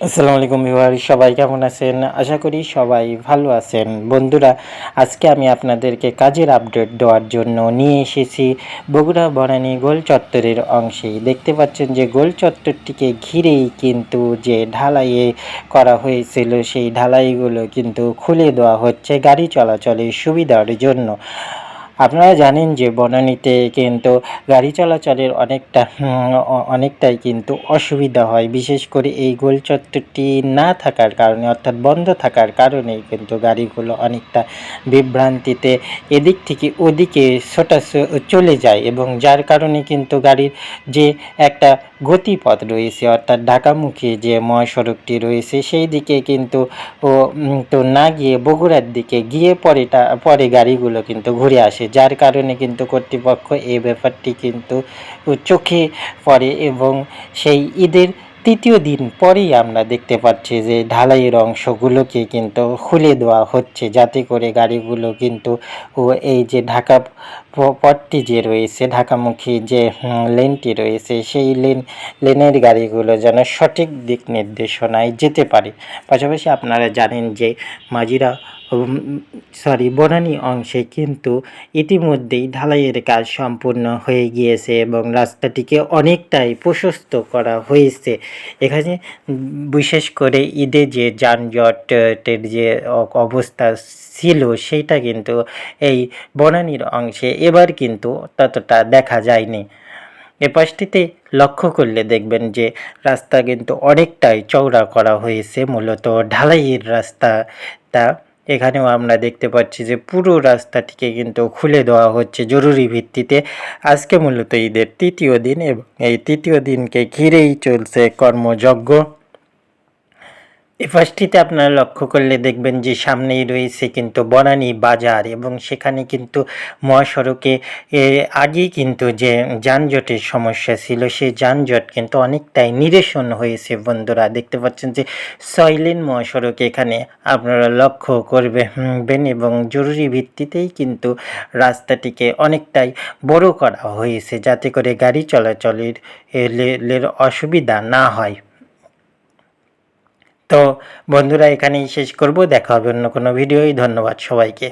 আসসালামু আলাইকুম ভিউয়ার সবাই কেমন আছেন? আশা করি সবাই ভালো আছেন। বন্ধুরা, আজকে আমি আপনাদেরকে কাজের আপডেট দেওয়ার জন্য নিয়ে এসেছি বগুড়া বনানী গোল চত্বরের অংশে দেখতে পাচ্ছেন যে গোল চত্বরটিকে ঘিরেই কিন্তু যে ঢালাইয়ে করা হয়েছিল, সেই ঢালাইগুলো কিন্তু খুলে দেওয়া হচ্ছে গাড়ি চলাচলের সুবিধার জন্য। আপনারা জানেন যে বনানীতে কিন্তু গাড়ি চলাচলের অনেকটা অনেকটাই কিন্তু অসুবিধা হয়। বিশেষ করে এই গোল চত্বরটি না থাকার কারণে, অর্থাৎ বন্ধ থাকার কারণেই কিন্তু গাড়িগুলো অনেকটা বিভ্রান্তিতে এদিক থেকে ওদিকে ছোটা চলে যায় এবং যার কারণে কিন্তু গাড়ির যে একটা গতিপথ রয়েছে, অর্থাৎ ঢাকামুখী যে মহাসড়কটি রয়েছে, সেই দিকে কিন্তু ও তো না গিয়ে বগুড়ার দিকে গিয়ে পরেটা, পরে গাড়িগুলো কিন্তু ঘুরে আসে। যার কারণে কিন্তু কর্তৃপক্ষ এই ব্যাপারটি কিন্তু চোখে পড়ে এবং সেই ঈদের তৃতীয় দিন পরেই আমরা দেখতে পাচ্ছি যে ঢালাইয়ের অংশগুলোকে কিন্তু খুলে দেওয়া হচ্ছে। যাতে করে গাড়িগুলো কিন্তু এই যে ঢাকা পথটি যে রয়েছে, ঢাকামুখী যে লেনটি রয়েছে, সেই লেন, লেনের গাড়িগুলো যেন সঠিক দিক নির্দেশনায় যেতে পারে। পাশাপাশি আপনারা জানেন যে মাঝিরা সরি বনানী অংশে কিন্তু ইতিমধ্যেই ঢালাইয়ের কাজ সম্পূর্ণ হয়ে গিয়েছে এবং রাস্তাটিকে অনেকটাই প্রশস্ত করা হয়েছে। এখানে বিশেষ করে ঈদে যে যানজটের যে অবস্থা ছিল সেইটা কিন্তু এই বনানীর অংশে এবার কিন্তু ততটা দেখা যায়নি। এ পাশটিতে লক্ষ্য করলে দেখবেন যে রাস্তা কিন্তু অনেকটাই চওড়া করা হয়েছে। মূলত ঢালাইয়ের রাস্তাটা এখানেও আমরা দেখতে পাচ্ছি যে পুরো রাস্তাটিকে কিন্তু খুলে দেওয়া হচ্ছে জরুরি ভিত্তিতে। আজকে মূলত ঈদের তৃতীয় দিন এবং এই তৃতীয় দিনকে ঘিরেই চলছে কর্মযজ্ঞ। এই ফার্স্টটিতে আপনারা লক্ষ্য করলে দেখবেন যে সামনেই রয়েছে কিন্তু বনানী বাজার এবং সেখানে কিন্তু মহাসড়কে আগেই কিন্তু যে যানজটের সমস্যা ছিল, সেই যানজট কিন্তু অনেকটাই নিরসন হয়েছে বন্ধুরা। দেখতে পাচ্ছেন যে সয়লেন মহাসড়ক এখানে আপনারা লক্ষ্য করবেন এবং জরুরি ভিত্তিতেই কিন্তু রাস্তাটিকে অনেকটাই বড় করা হয়েছে যাতে করে গাড়ি চলাচলের অসুবিধা না হয়। তো বন্ধুরা এখানেই শেষ করব। দেখা হবে অন্য কোনো ভিডিওই ধন্যবাদ সবাইকে।